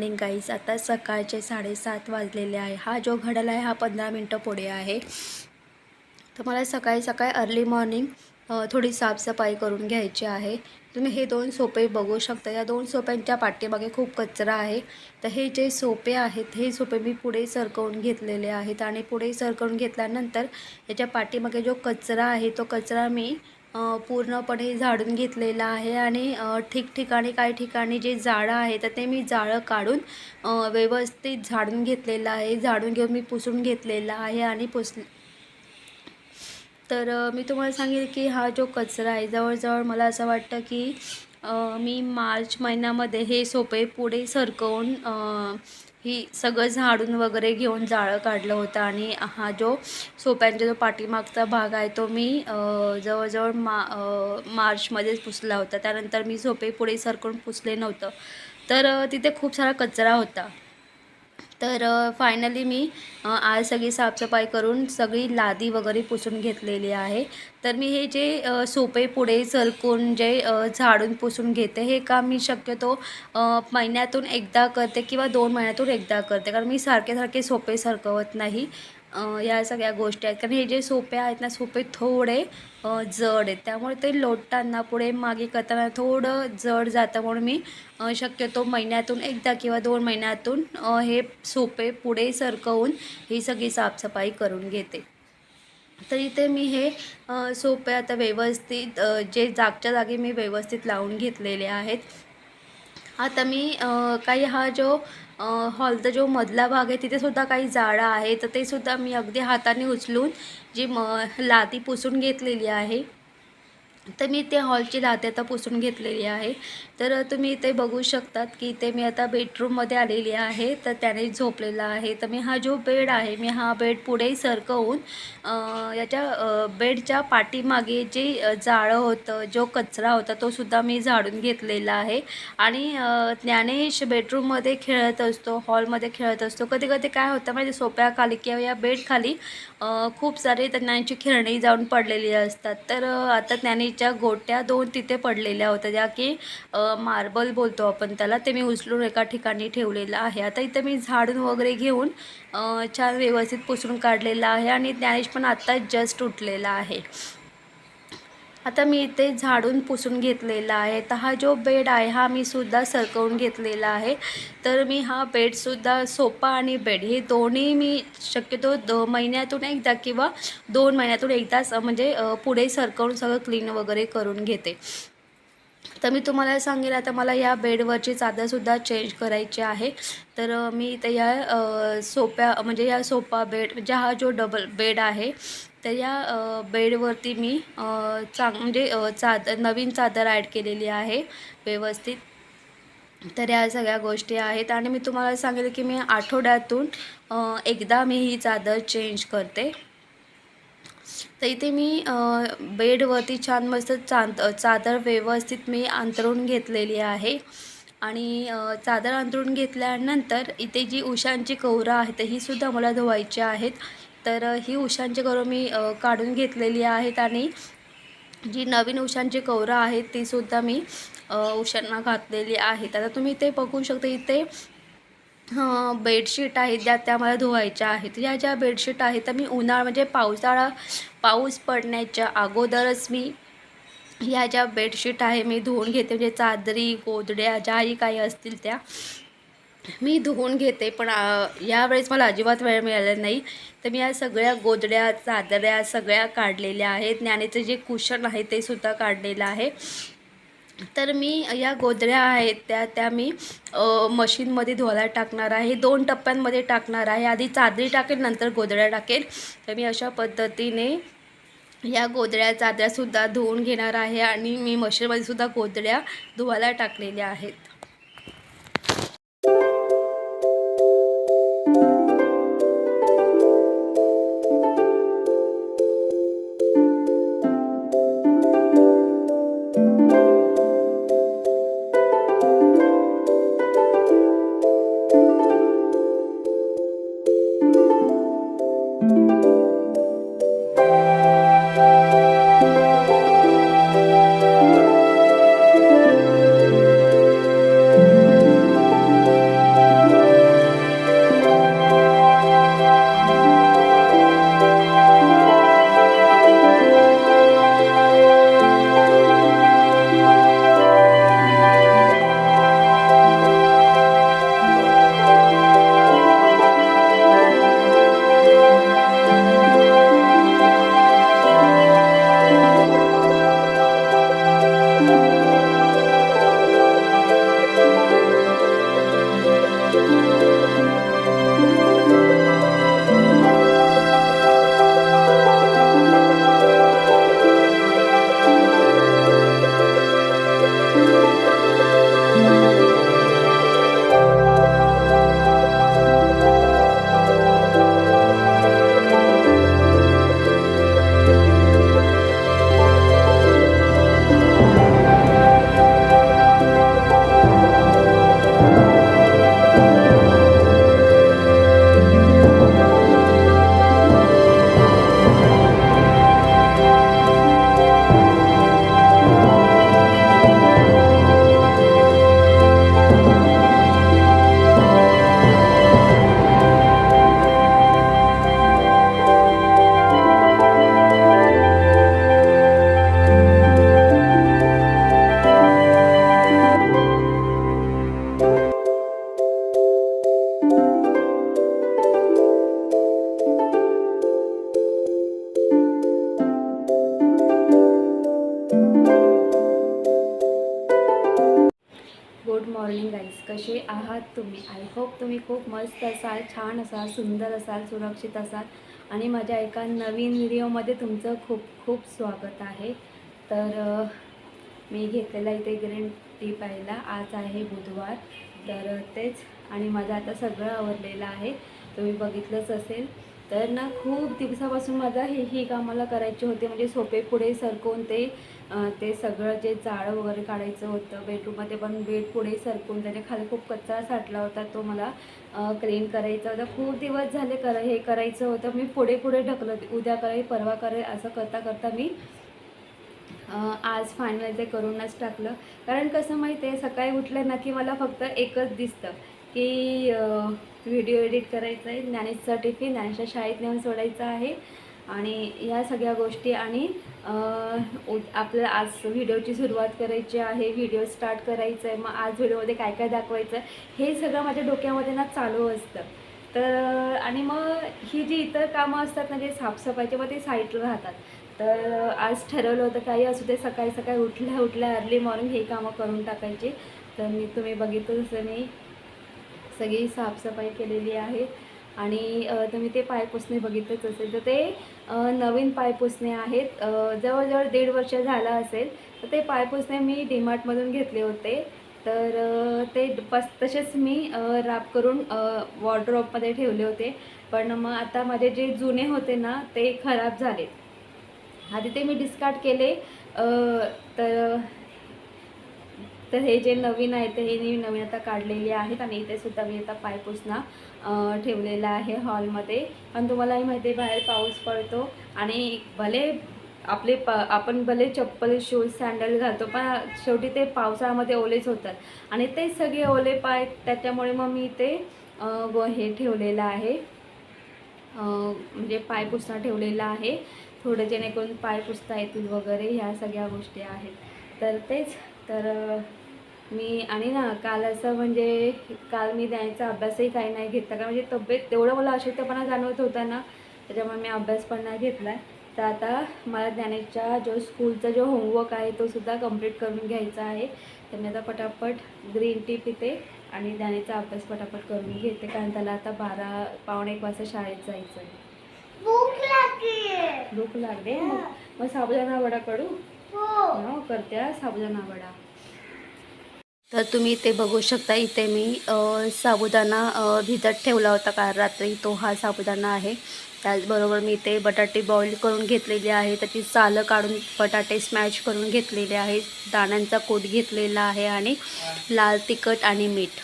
Morning guys आता सकाळचे साडेसात वाजलेले आहे. हा जो घडल आहे हा पंधरा मिनटं पुढे आहे. तर मला सकाळी सकाळी अर्ली मॉर्निंग थोडी साफसफाई करून घ्यायची आहे. तुम्ही हे दोन सोपे बघू शकता. या दोन सोप्यांच्या पाठीमागे खूप कचरा आहे. तर हे जे सोपे आहेत हे सोपे मी पुढे सरकवून घेतलेले आहेत. आणि पुढे सरकवून घेतल्यानंतर याच्या पाठीमागे जो कचरा आहे तो कचरा मी पूर्णपणे झाडून घेतलेला आहे आणि ठिकठिकाणी काही ठिकाणी जे जाळं आहे तर ते मी जाळं काढून व्यवस्थित झाडून घेतलेलं आहे. झाडून घेऊन मी पुसून घेतलेला आहे आणि पुस तर मी तुम्हाला सांगेल की हा जो कचरा आहे जवळजवळ मला असं वाटतं की मी मार्च महिन्यामध्ये हे सोपे पुढे सरकवून ही सगळं झाडून वगैरे घेऊन जाळं काढलं होतं आणि हा जो सोप्यांचा जो पाठीमागचा भाग आहे तो मी जवळजवळ मा मार्चमध्येच पुसला होता. त्यानंतर मी सोपे पुढे सरकून पुसले नव्हतं. तर तिथे खूप सारा कचरा होता. तर फायनली मी आज सगळी साफसफाई करून सगळी लादी वगैरे पुसून घेतलेली आहे. तर मी हे जे सोपे पुढे सरकून जे झाडून पुसून घेते हे काम मी शक्यतो महिन्यातून एकदा करते किंवा दोन महिन्यातून एकदा करते. कारण मी सारखे सारखे सोपे सरकवत नाही. या सगळ्या गोष्टी आहेत. कारण हे जे सोपे आहेत ना सोपे थोडे जड आहेत. त्यामुळे ते लोटताना पुढे मागे करताना थोडं जड जातं म्हणून मी शक्यतो महिन्यातून एकदा किंवा दोन महिन्यातून हे सोपे पुढे सरकवून ही सगळी साफसफाई करून घेते. तर इथे मी हे सोपे आता व्यवस्थित जे जागच्या जागी मी व्यवस्थित लावून घेतलेले आहेत. आता मी काही हा जो हॉलचा जो मधला भाग आहे तिथेसुद्धा काही जाळं आहे तर तेसुद्धा मी अगदी हाताने उचलून जी म लादी पुसून घेतलेली आहे. तर मी ते हॉलची दाते आता पुसून घेतलेली आहे. तर तुम्ही इथे बघू शकतात की इथे मी आता बेडरूममध्ये आलेली आहे. तर त्याने झोपलेला आहे. तर मी हा जो बेड आहे मी हा बेड पुढे सरकवून याच्या बेडच्या पाठीमागे जे जाळं होतं जो कचरा होता तो सुद्धा मी झाडून घेतलेला आहे. आणि ज्ञानेश बेडरूममध्ये खेळत असतो हॉलमध्ये खेळत असतो. कधी कधी काय होतं म्हणजे सोप्याखाली किंवा या बेडखाली खूप सारे त्यांची खेळणी जाऊन पडलेली असतात. तर आता ज्ञानेश ज्ञानेच्या गोट्या दोन तिथे पडलेल्या होत्या. ज्या की मार्बल बोलतो आपण त्याला ते मी उचलून एका ठिकाणी ठेवलेलं आहे. आता इथं मी झाडून वगैरे घेऊन छान व्यवस्थित पुसरून काढलेलं आहे आणि ज्ञानेश पण आत्ताच जस्ट उठलेला आहे. आता मी इथे झाडून पुसून घेतलेला आहे. तर हा जो बेड आहे हा मी सुद्धा सरकवून घेतलेला आहे. तर मी हा बेडसुद्धा सोफा आणि बेड हे दोन्ही मी शक्यतो द महिन्यातून एकदा किंवा दोन महिन्यातून एकदाच म्हणजे पुढे सरकवून सगळं क्लीन वगैरे करून घेते. तर मी तुम्हाला सांगेल आता मला या बेडवरची चादरसुद्धा चेंज करायची आहे. तर मी इथे या सोप्या म्हणजे या सोपा बेड म्हणजे हा जो डबल बेड आहे तर या बेडवरती मी चांग म्हणजे चादर नवीन चादर ॲड केलेली आहे व्यवस्थित. तर या सगळ्या गोष्टी आहेत आणि मी तुम्हाला सांगेल की मी आठवड्यातून एकदा मी ही चादर चेंज करते. तर इथे मी बेडवरती छान मस्त चांद चादर व्यवस्थित मी अंतरून घेतलेली आहे. आणि चादर अंथरून घेतल्यानंतर इथे जी उशांची कवरं आहेत ही सुद्धा मला धुवायची आहेत. तर ही उशांची कवरं मी काढून घेतलेली आहेत आणि जी नवीन उशांची कवरं आहेत तीसुद्धा मी उशांना घातलेली आहेत. आता तुम्ही इथे बघू शकता इथे बेडशीट आहेत ज्या त्या मला धुवायच्या आहेत. या ज्या बेडशीट आहेत त्या मी उन्हाळा म्हणजे पावसाळा पाऊस पडण्याच्या अगोदरच मी ह्या ज्या बेडशीट आहे मी धुवून घेते. म्हणजे चादरी गोदड्या ज्याही काही असतील त्या. मी धुवून घेते पण यावेळेस मला अजिबात वेळ मिळाला नाही. तर मी या सगळ्या गोधड्या चादऱ्या सगळ्या काढलेल्या आहेत. ज्ञानेचं जे कुशन आहे ते सुद्धा काढलेलं आहे. तर मी या गोधड्या आहेत त्या त्या मी मशीनमध्ये धुवायला टाकणार आहे. दोन टप्प्यांमध्ये टाकणार आहे. आधी चादरी टाकेल नंतर गोदड्या टाकेल. तर मी अशा पद्धतीने या गोदड्या चादऱ्यासुद्धा धुवून घेणार आहे. आणि मी मशीनमध्ये सुद्धा गोदड्या धुवायला टाकलेल्या आहेत. आहात तुम्ही? आय होप तुम्ही खूप मस्त असाल छान असाल सुंदर असाल सुरक्षित असाल. आणि माझ्या एका नवीन व्हिडिओमध्ये तुमचं खूप खूप स्वागत आहे. तर मी घेतलेला इथे ग्रीन टी प्यायला. आज आहे बुधवार. तर तेच. आणि माझं आता सगळं आवडलेलं आहे. तुम्ही बघितलंच असेल. तर ना खूप दिवसापासून माझा हे ही कामाला करायची होती. म्हणजे सोपे पुढे सरकवून ते ते सगळं जे जाळं वगैरे काढायचं होतं बेडरूममध्ये पण बेड पुढे सरकवून त्याच्याखाली खूप कचरा साठला होता तो मला क्लीन करायचा होता. खूप दिवस झाले कर हे करायचं होतं. मी पुढे पुढे ढकलत उद्या करेल परवा करेल असं करता करता मी आज फायनल ते करूनच टाकलं. कारण कसं माहिती आहे सकाळी उठलं ना की मला फक्त एकच दिसतं. की व्हिडिओ एडिट करायचं आहे. ज्ञानेशचा टिफिन ज्ञानेशच्या शाळेत नेऊन सोडायचं आहे. आणि या सगळ्या गोष्टी आणि आपल्याला आज व्हिडिओची सुरुवात करायची आहे. व्हिडिओ स्टार्ट करायचं आहे मग आज व्हिडिओमध्ये काय काय दाखवायचं आहे हे सगळं माझ्या डोक्यामध्ये ना चालू असतं. तर आणि मग ही जी इतर कामं असतात ना जे साफसफाईचे मग ते साईडला राहतात. तर आज ठरवलं होतं काही असू दे सकाळी सकाळी उठल्या उठल्या अर्ली मॉर्निंग हे कामं करून टाकायची. तर मी तुम्ही बघितलं जसं मी सगळी साफसफाई केलेली आहे. आणि तुम्ही ते पायपुसणे बघितलंच असेल. तर ते नवीन पायपुसणे आहेत. जवळजवळ दीड वर्ष झालं असेल. तर ते पायपुसणे मी डीमार्टमधून घेतले होते. तर ते पस तसेच मी राप करून वॉर्ड्रॉपमध्ये ठेवले होते. पण मग आता माझे जे जुने होते ना ते खराब झाले आधी ते मी डिस्कार्ड केले. तर तर हे जे नवीन आहे ते हे मी नवीन आता काढलेले आहेत आणि इथे सुद्धा मी आता पायपुसणा ठेवलेला आहे हॉलमध्ये. पण तुम्हालाही माहिती आहे बाहेर पाऊस पडतो आणि भले आपले प आपण भले चप्पल शूज सँडल घालतो पण शेवटी ते पावसाळ्यामध्ये ओलेच होतात. आणि ते सगळे ओले पाय त्याच्यामुळे मग मी ते व हे ठेवलेलं आहे. म्हणजे पाय पुसणं ठेवलेला आहे. थोडं जेणेकरून पाय पुसता येतील वगैरे ह्या सगळ्या गोष्टी आहेत. तर तेच तर मी आणि ना काल असं म्हणजे काल मी द्यायचा अभ्यासही काही नाही घेतला. कारण म्हणजे तब्येत तेवढं मला अशक्तपणा जाणवत होता ना त्याच्यामुळे मी अभ्यास पण नाही घेतला. तर आता मला ज्ञानेशच्या जो स्कूलचा जो होमवर्क आहे तो सुद्धा कंप्लीट करून घ्यायचा आहे. तर मी आता पटापट ग्रीन टी पिते आणि ज्ञानेचा अभ्यास पटापट करून घेते. कारण त्याला आता बारा पावणे एक वाजता शाळेत जायचं आहे भूक लागते मग साबुदाणा वडा करू? हो. हो करते हा साबुदाणा वडा. तर तुम्ही इथे बघू शकता इथे मी साबुदाणा भिजत ठेवला होता काल रात्री. तो हा साबुदाणा आहे. त्याचबरोबर मी इथे बटाटे बॉईल करून घेतलेले आहे. त्याची सालं काढून बटाटे स्मॅश करून घेतलेले आहे. दाण्यांचा कोट घेतलेला आहे आणि लाल तिखट आणि मीठ.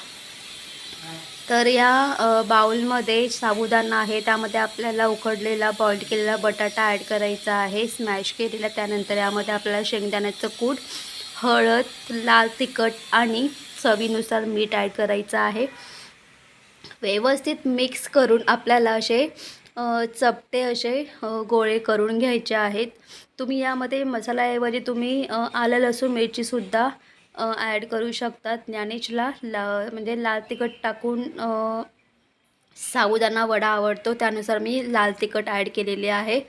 तर या बाऊलमध्ये साबुदाणा आहे. त्यामध्ये आपल्याला उकडलेला बॉईल केलेला बटाटा ॲड करायचा आहे. स्मॅश केलेला. त्यानंतर यामध्ये आपल्याला शेंगदाण्याचं कूट हळद लाल तिखट आणि चवीनुसार मीठ ॲड करायचं आहे. व्यवस्थित मिक्स करून आपल्याला असे चपटे असे गोळे करून घ्यायचे आहेत. तुम्ही यामध्ये मसाल्याऐवजी तुम्ही आलं लसूण मिरचीसुद्धा ॲड करू शकतात. ज्ञानेशला ला म्हणजे लाल तिखट टाकून साबुदाणा वडा आवडतो. त्यानुसार मी लाल तिखट ॲड केलेले आहे.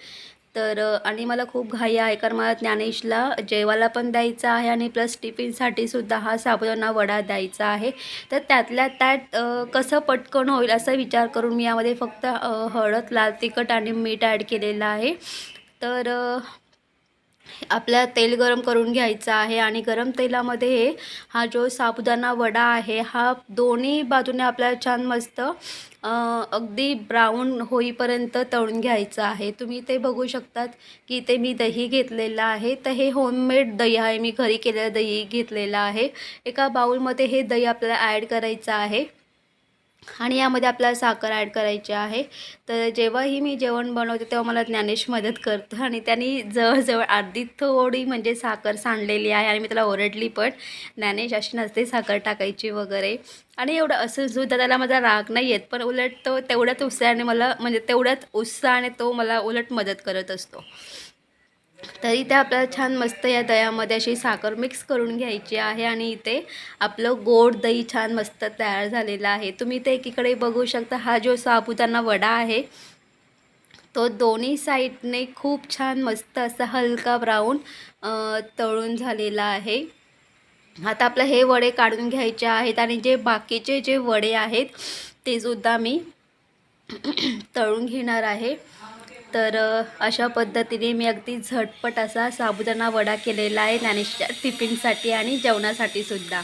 तर आणि मला खूप घाई आहे कारण मला ज्ञानेशला जेवायला पण द्यायचं आहे आणि प्लस टिफिनसाठी सुद्धा हा साबुदाणा वडा द्यायचा आहे. तर त्यातल्या त्यात कसं पटकन होईल असा विचार करून मी यामध्ये फक्त हळद लाल तिखट आणि मीठ ॲड केलेलं आहे. तर आपल्या तेल गरम करून घ्यायचं आहे आणि गरम तेलामध्ये हे हा जो साबुदाणा वडा आहे हा दोन्ही बाजूने आपल्याला छान मस्त अगदी ब्राऊन होईपर्यंत तळून घ्यायचं आहे. तुम्ही ते बघू शकतात की ते मी दही घेतलेलं आहे. तर हे होममेड दही आहे. मी घरी केलेलं दही घेतलेलं आहे. एका बाऊलमध्ये हे दही आपल्याला ॲड करायचं आहे. आणि यामध्ये आपल्याला साखर ॲड करायची आहे. तर जेव्हाही मी जेवण बनवते तेव्हा मला ज्ञानेश मदत करतो. आणि त्यांनी जवळजवळ अर्धी थोडी म्हणजे साखर सांडलेली आहे आणि मी त्याला ओरडली पण. ज्ञानेश अशी नसते साखर टाकायची वगैरे. आणि एवढं असं सुद्धा त्याला माझा राग नाही येत. पण उलट तो तेवढ्याच उत्साहाने मला म्हणजे तेवढ्याच उत्साहाने तो मला उलट मदत करत असतो. तरी ते आपल्याला छान मस्त या दह्यामध्ये अशी साखर मिक्स करून घ्यायची आहे आणि इथे आपलं गोड दही छान मस्त तयार झालेलं आहे. तुम्ही ते एकीकडे बघू शकता हा जो साबुदाणा वडा आहे तो दोन्ही साईडने खूप छान मस्त असा हलका ब्राऊन तळून झालेला आहे. आता आपलं हे वडे काढून घ्यायचे आहेत आणि जे बाकीचे जे वडे आहेत ते सुद्धा मी तळून घेणार आहे. तर अशा पद्धतीने मी अगदी झटपट असा साबुदाणा वडा केलेला आहे ज्ञानेशच्या टिफिनसाठी आणि जेवणासाठी सुद्धा.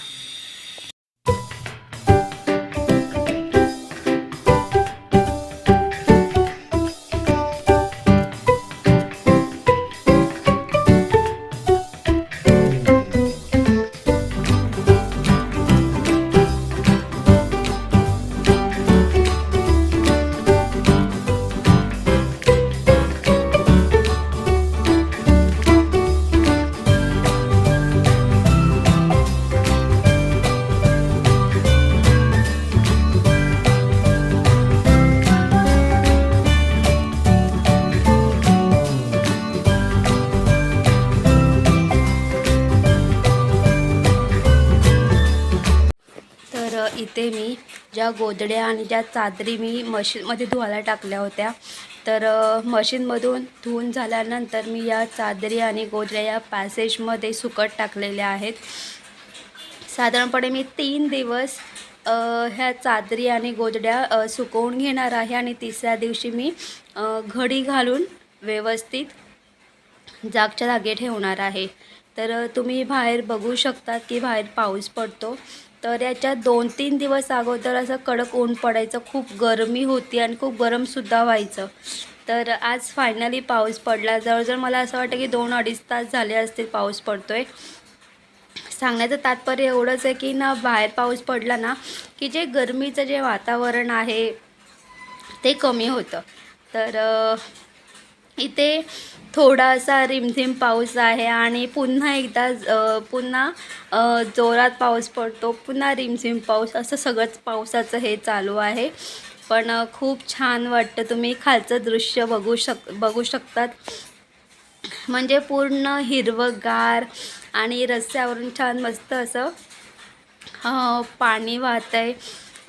ज्या गोदड्या आणि ज्या चादरी मी मशीनमध्ये धुवायला टाकल्या होत्या. तर मशीनमधून धुवून झाल्यानंतर मी या चादरी आणि गोदड्या या पॅसेजमध्ये सुकट टाकलेल्या आहेत. साधारणपणे मी तीन दिवस ह्या चादरी आणि गोदड्या सुकवून घेणार आहे आणि तिसऱ्या दिवशी मी घडी घालून व्यवस्थित जागच्या जागी ठेवणार आहे. तर तुम्ही बाहेर बघू शकता की बाहेर पाऊस पडतो. तर याच्या दोन तीन दिवस अगोदर असं कडक ऊन पडायचं खूप गरमी होती आणि खूप गरमसुद्धा व्हायचं. तर आज फायनली पाऊस पडला. जवळजवळ मला असं वाटतं की दोन अडीच तास झाले असतील पाऊस पडतोय. सांगण्याचं तात्पर्य एवढंच आहे की ना बाहेर पाऊस पडला ना की जे गरमीचं जे वातावरण आहे ते कमी होतं. तर इथे थोडासा रिमझिम पाऊस आहे आणि पुन्हा एकदा पुन्हा जोरात पाऊस पडतो पुन्हा रिमझिम पाऊस असं सगळंच पावसाचं हे चालू आहे. पण खूप छान वाटतं तुम्ही खालचं दृश्य बघू शक बघू शकतात. म्हणजे पूर्ण हिरवंगार आणि रस्त्यावरून छान मस्त असं पाणी वाहत आहे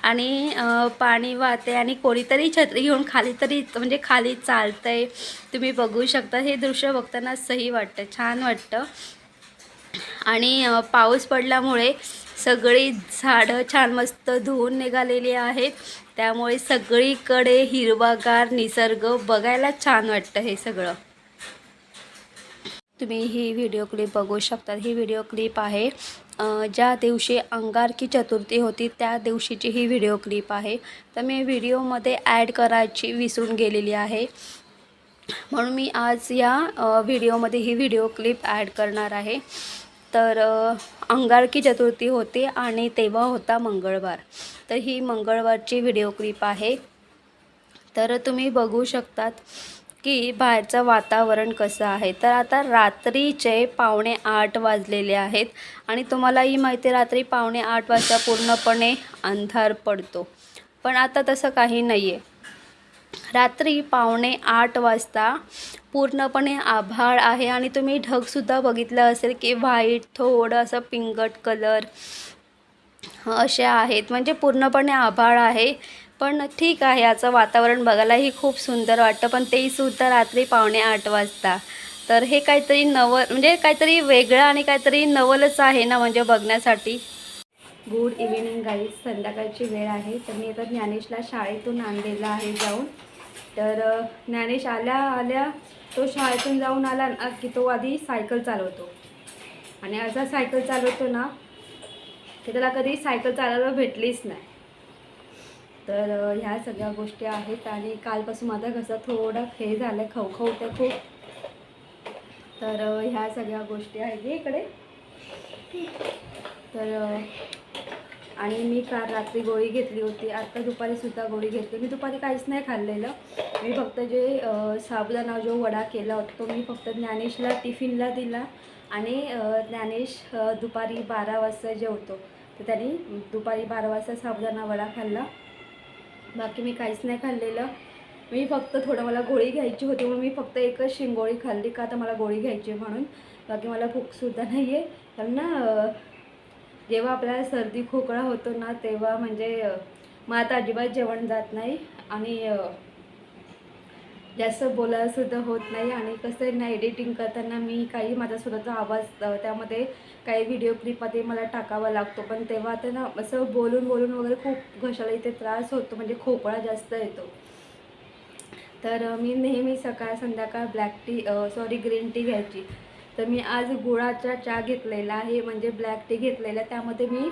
आणि पाणी वाहते आणि कोणीतरी छत्री घेऊन खाली तरी म्हणजे खाली चालतं आहे तुम्ही बघू शकता हे दृश्य बघताना सही वाटतं छान वाटतं. आणि पाऊस पडल्यामुळे सगळी झाडं छान मस्त धुवून निघालेली आहेत. त्यामुळे सगळीकडे हिरवागार निसर्ग बघायला छान वाटतं हे सगळं. तुम्ही ही व्हिडिओ क्लिप बघू शकता. ही व्हिडिओ क्लिप आहे ज्या दिवशी अंगारकी चतुर्थी होती त्या दिवशीची ही व्हिडिओ क्लिप आहे. तर मी व्हिडिओमध्ये ॲड करायची विसरून गेलेली आहे. म्हणून मी आज या व्हिडिओमध्ये ही व्हिडिओ क्लिप ॲड करणार आहे. तर अंगारकी चतुर्थी होती आणि तेव्हा होता मंगळवार. तर ही मंगळवारची व्हिडिओ क्लिप आहे. तर तुम्ही बघू शकतात की बाहेरचं वातावरण कसं आहे? तर आता रात्रीचे पावणे आठ वाजलेले आहेत आणि तुम्हालाही माहिती आहे रात्री पावणे आठ वाजता पूर्णपणे अंधार पडतो. पण आता तसं काही नाही आहे रात्री पावणे आठ वाजता पूर्णपणे आभाळ आहे आणि तुम्ही ढगसुद्धा बघितलं असेल की व्हाईट थोडं असं पिंगट कलर असे आहेत. म्हणजे पूर्णपणे आभाळ आहे. पण ठीक आहे याचं वातावरण बघायलाही खूप सुंदर वाटतं. पण तेही सुद्धा रात्री पावणे आठ वाजता. तर हे काहीतरी नवल म्हणजे काहीतरी वेगळं आणि काहीतरी नवलच आहे ना म्हणजे बघण्यासाठी. गुड इव्हिनिंग गाईज संध्याकाळची वेळ आहे. तर मी आता ज्ञानेशला शाळेतून आणलेला आहे जाऊन. तर ज्ञानेश आल्या आल्या तो शाळेतून जाऊन आला ना की तो आधी सायकल चालवतो. आणि असा सायकल चालवतो ना की त्याला कधी सायकल चालवायला भेटलीच नाही. तर ह्या सगळ्या गोष्टी आहेत आणि कालपासून माझा घसा थोडा हे झालं आहे खवखवतं खूप. तर ह्या सगळ्या गोष्टी आहेत इकडे. तर आणि मी काल रात्री गोळी घेतली होती. आत्ता दुपारीसुद्धा गोळी घेतली. मी दुपारी काहीच नाही खाल्लेलं. मी फक्त जे अ, साबुदाणा जो वडा केला होता तो मी फक्त ज्ञानेशला टिफिनला दिला आणि ज्ञानेश दुपारी बारा वाजता जेवतो. तर त्यांनी दुपारी बारा वाजता साबुदाणा वडा खाल्ला. बाकी मी काहीच नाही खाल्लेलं. मी फक्त थोडं मला गोळी घ्यायची होती म्हणून मी फक्त एकच शिंगोळी खाल्ली का तर मला गोळी घ्यायची आहे म्हणून. बाकी मला भूकसुद्धा नाही आहे कारण ना जेव्हा आपल्याला सर्दी खोकळा होतो ना तेव्हा म्हणजे मग आता अजिबात जेवण जात नाही. आणि जास्त बोलायलासुद्धा होत नाही आणि कसं आहे ना एडिटिंग करताना मी काही माझा स्वतःचा आवाज त्यामध्ये काही व्हिडिओ क्लिपमध्ये मला टाकावा लागतो. पण तेव्हा तर ना असं बोलून बोलून वगैरे खूप घशाला इथे त्रास होतो म्हणजे खोकळा जास्त येतो. तर मी नेहमी सकाळ संध्याकाळ black tea sorry green tea घ्यायची. तर मी आज गुळाचा चहा घेतलेला आहे म्हणजे ब्लॅक टी घेतलेला त्यामध्ये मी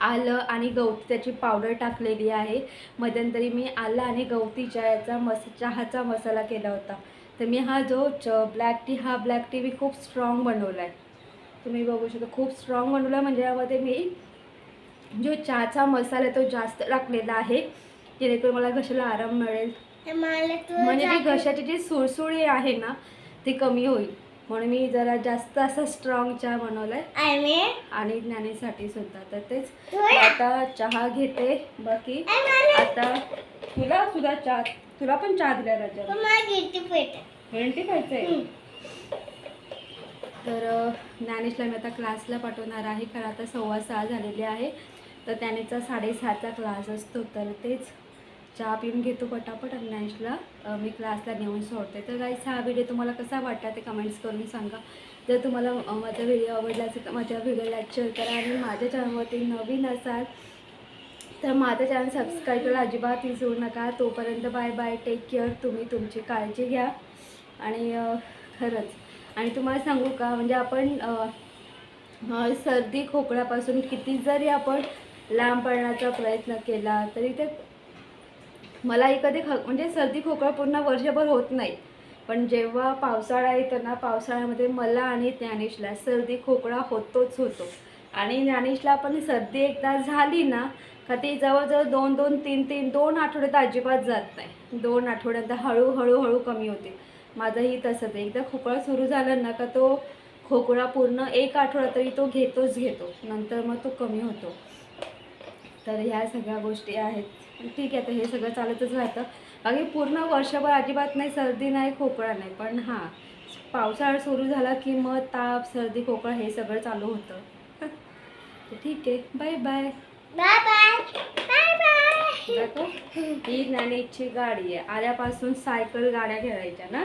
आलं आणि गवती त्याची पावडर टाकलेली आहे. मध्यंतरी मी आलं आणि गवती चहाचा मस चहाचा मसाला केला होता. तर मी हा जो च ब्लॅक टी हा ब्लॅक टी मी खूप स्ट्रॉंग बनवला आहे तुम्ही बघू शकता खूप स्ट्रॉंग बनवला म्हणजे यामध्ये मी जो चहाचा मसाला आहे तो जास्त टाकलेला आहे. जेणेकरून मला घशाला आराम मिळेल. म्हणजे घशाची जी सुळसुळी आहे ना ती कमी होईल. म्हणून मी जरा जास्त असा स्ट्रॉंग चहा बनवला आहे आणि ज्ञानेसाठी सुद्धा. तर तेच आता चहा घेते. बाकी आता तुला सुद्धा चहा तुला पण चहा दिला राजा. खायचंय तर ज्ञानेशला मी आता क्लासला पाठवणार आहे. कारण आता सव्वा सहा झालेले आहे. तर त्यानेचा साडेसहाचा क्लास असतो. तर तेच चहा पिऊन घेतो पटापट आणि ज्ञानेशला मी क्लासला नेऊन सोडते. तर गाईस हा व्हिडिओ तुम्हाला कसा वाटला ते कमेंट्स करून सांगा. जर तुम्हाला माझा व्हिडिओ आवडला असेल तर माझ्या व्हिडिओला शेअर करा आणि माझ्या चॅनलवरती नवीन असाल तर माझं चॅनल सबस्क्राईब करायला अजिबात विसरू नका. तोपर्यंत बाय बाय टेक केअर तुम्ही तुमची काळजी घ्या. आणि खरंच. आणि तुम्हाला सांगू का म्हणजे आपण सर्दी खोकल्यापासून किती जरी आपण लांब पडण्याचा प्रयत्न केला तरी ते मलाही कधी ख म्हणजे सर्दी खोकळा पूर्ण वर्षभर होत नाही. पण जेव्हा पावसाळा येतो ना पावसाळ्यामध्ये मला आणि ज्ञानेशला सर्दी खोकळा होतोच होतो. आणि ज्ञानेशला पण सर्दी एकदा झाली ना का ती जवळजवळ दोन दोन तीन तीन दोन आठवड्यात अजिबात जात नाही. दोन आठवड्यात हळूहळू हळू कमी होते. माझंही तसंच आहे. एकदा खोकळा सुरू झाला ना का तो खोकळा पूर्ण एक आठवडा तरी तो घेतोच घेतो. नंतर मग तो कमी होतो. तर ह्या सगळ्या गोष्टी आहेत. ठीक आहे तर हे सगळं चालतच राहतं. बाकी पूर्ण वर्षभर अजिबात नाही सर्दी नाही खोकळा नाही. पण हां पावसाळा सुरू झाला की मग ताप सर्दी खोकळा हे सगळं चालू होतं. ठीक आहे बाय बाय. बाय बाय ही ज्ञानेची गाडी आहे. आल्यापासून सायकल गाड्या खेळायच्या ना?